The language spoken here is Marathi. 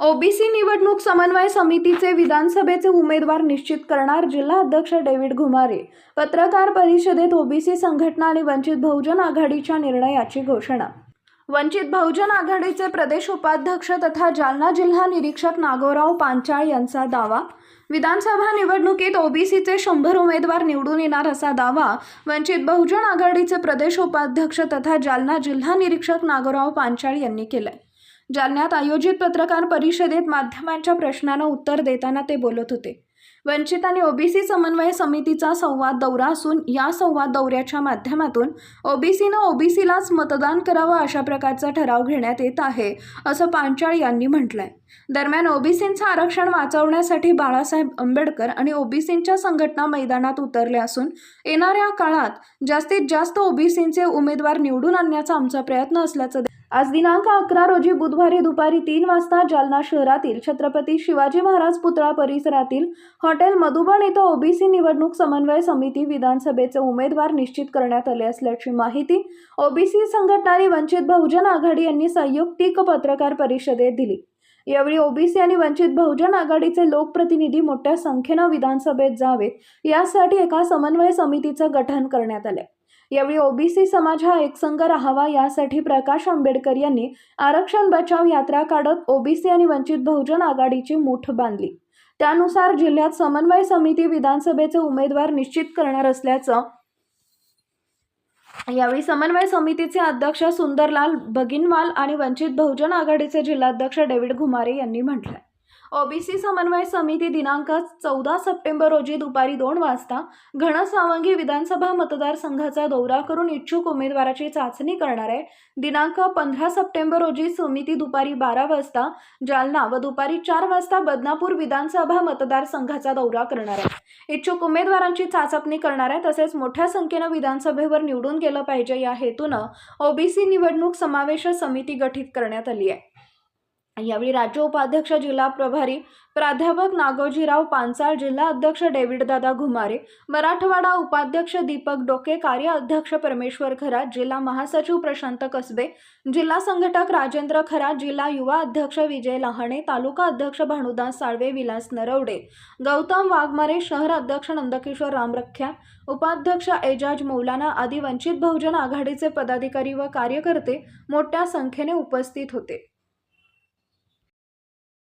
ओबीसी निवडणूक समन्वय समितीचे विधानसभेचे उमेदवार निश्चित करणार जिल्हा अध्यक्ष डेव्हिड घुमारे. पत्रकार परिषदेत ओबीसी संघटना आणि वंचित बहुजन आघाडीच्या निर्णयाची घोषणा. वंचित बहुजन आघाडीचे प्रदेश उपाध्यक्ष तथा जालना जिल्हा निरीक्षक नागोराव पांचाळ यांचा दावा. विधानसभा निवडणुकीत ओबीसीचे शंभर उमेदवार निवडून येणार असा दावा. वंचित बहुजन आघाडीचे प्रदेश उपाध्यक्ष तथा जालना जिल्हा निरीक्षक नागोराव पांचाळ यांनी केलाय. जालन्यात आयोजित पत्रकार परिषदेत माध्यमांच्या प्रश्नांना उत्तर देताना ते बोलत होते. वंचित आणि ओबीसी समन्वय समितीचा संवाद दौरा असून या संवाद दौऱ्याच्या माध्यमातून ओबीसीनं ओबीसीलाच मतदान करावं अशा प्रकारचा ठराव घेण्यात येत आहे असं पांचाळ यांनी म्हटलंय. दरम्यान ओबीसींचं आरक्षण वाचवण्यासाठी बाळासाहेब आंबेडकर आणि ओबीसींच्या संघटना मैदानात उतरल्या असून येणाऱ्या काळात जास्तीत जास्त ओबीसींचे उमेदवार निवडून आणण्याचा आमचा प्रयत्न असल्याचं आज दिनांक अकरा रोजी बुधवारी दुपारी तीन वाजता जालना शहरातील छत्रपती शिवाजी महाराज पुतळा परिसरातील हॉटेल मधुबन इथं ओबीसी निवडणूक समन्वय समिती विधानसभेचे उमेदवार निश्चित करण्यात आले असल्याची माहिती ओबीसी संघटनाने वंचित बहुजन आघाडी यांनी संयुक्तिक पत्रकार परिषदेत दिली. यावेळी ओबीसी आणि वंचित बहुजन आघाडीचे लोकप्रतिनिधी मोठ्या संख्येनं विधानसभेत जावेत यासाठी एका समन्वय समितीचं गठन करण्यात आले यावेळी ओबीसी समाज हा एकसंघ राहावा यासाठी प्रकाश आंबेडकर यांनी आरक्षण बचाव यात्रा काढत ओबीसी आणि वंचित बहुजन आघाडीची मूठ बांधली. त्यानुसार जिल्ह्यात समन्वय समिती विधानसभेचे उमेदवार निश्चित करणार असल्याचं यावेळी समन्वय समितीचे अध्यक्ष सुंदरलाल भगिनवाल आणि वंचित बहुजन आघाडीचे जिल्हाध्यक्ष डेव्हिड घुमारे यांनी म्हटलंय. ओबीसी समन्वय समिती दिनांक चौदा सप्टेंबर रोजी दुपारी दोन वाजता घनसावंगी विधानसभा मतदारसंघाचा दौरा करून इच्छुक उमेदवाराची चाचणी करणार आहे. दिनांक पंधरा सप्टेंबर रोजी समिती दुपारी बारा वाजता जालना व दुपारी चार वाजता बदनापूर विधानसभा मतदारसंघाचा दौरा करणार आहे. इच्छुक उमेदवारांची चाचपणी करणार आहे तसेच मोठ्या संख्येनं विधानसभेवर निवडून गेलं पाहिजे या हेतूनं ओबीसी निवडणूक समावेश समिती गठीत करण्यात आली आहे. यावेळी राज्य उपाध्यक्ष जिल्हा प्रभारी प्राध्यापक नागोजीराव पांचाळ जिल्हा अध्यक्ष डेव्हिडदादा घुमारे मराठवाडा उपाध्यक्ष दीपक डोके कार्य अध्यक्ष परमेश्वर खरात जिल्हा महासचिव प्रशांत कसबे जिल्हा संघटक राजेंद्र खरात जिल्हा युवा अध्यक्ष विजय लहाणे तालुका अध्यक्ष भानुदास साळवे विलास नरवडे गौतम वाघमारे शहर अध्यक्ष नंदकिशोर रामरख्या उपाध्यक्ष एजाज मौलाना आदी वंचित बहुजन आघाडीचे पदाधिकारी व कार्यकर्ते मोठ्या संख्येने उपस्थित होते.